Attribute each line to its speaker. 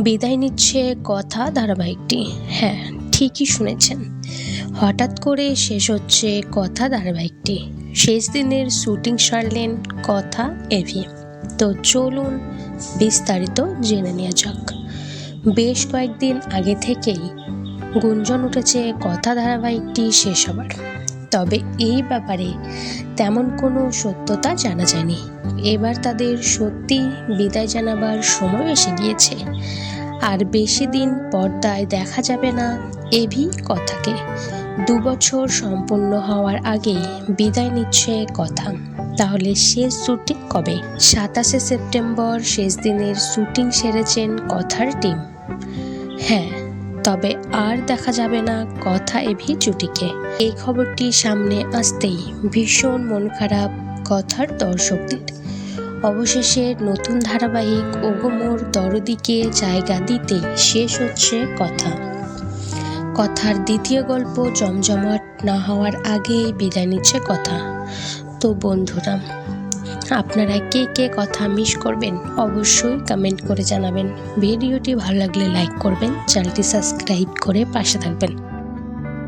Speaker 1: বিদায় নিচ্ছে কথা ধারাবাহিকটি। হ্যাঁ ঠিকই শুনেছেন। হঠাৎ করে শেষ হচ্ছে কথা ধারাবাহিকটি। শেষ দিনের শুটিং সারলেন কথা এভি। তো চলুন বিস্তারিত জেনে নেওয়া যাক। বেশ কয়েকদিন আগে থেকেই গুঞ্জন উঠেছে কথা ধারাবাহিকটি শেষ হবার। তবে এই ব্যাপারে তেমন কোনো সত্যতা জানা যায়নি। এবার তাদের সত্যি বিদায় জানাবার সময় এসে গিয়েছে। আর বেশি দিন পর্দায় দেখা যাবে না এভি কথাকে। দু বছর সম্পূর্ণ হওয়ার আগে বিদায় নিচ্ছে কথা। তাহলে শেষ শুটিং কবে? সাতাশে সেপ্টেম্বর শেষ দিনের শুটিং সেরেছেন কথার টিম। হ্যাঁ তবে আর দেখা যাবে না কথা এভি জুটিকে এই খবরটি সামনে আসতেই ভীষণ মন খারাপ কথার দর্শকদের। অবশেষে নতুন ধারাবাহিক ওগোমোর দরদিকে জায়গা দিতে শেষ হচ্ছে কথা। কথার দ্বিতীয় গল্প জমজমাট না হওয়ার আগেই বিদায় নিচ্ছে কথা। তো বন্ধুরা আপনারা কে কে কথা মিস করবেন অবশ্যই কমেন্ট করে জানাবেন। ভিডিওটি ভালো লাগলে লাইক করবেন চ্যানেলটি সাবস্ক্রাইব করে পাশে থাকবেন।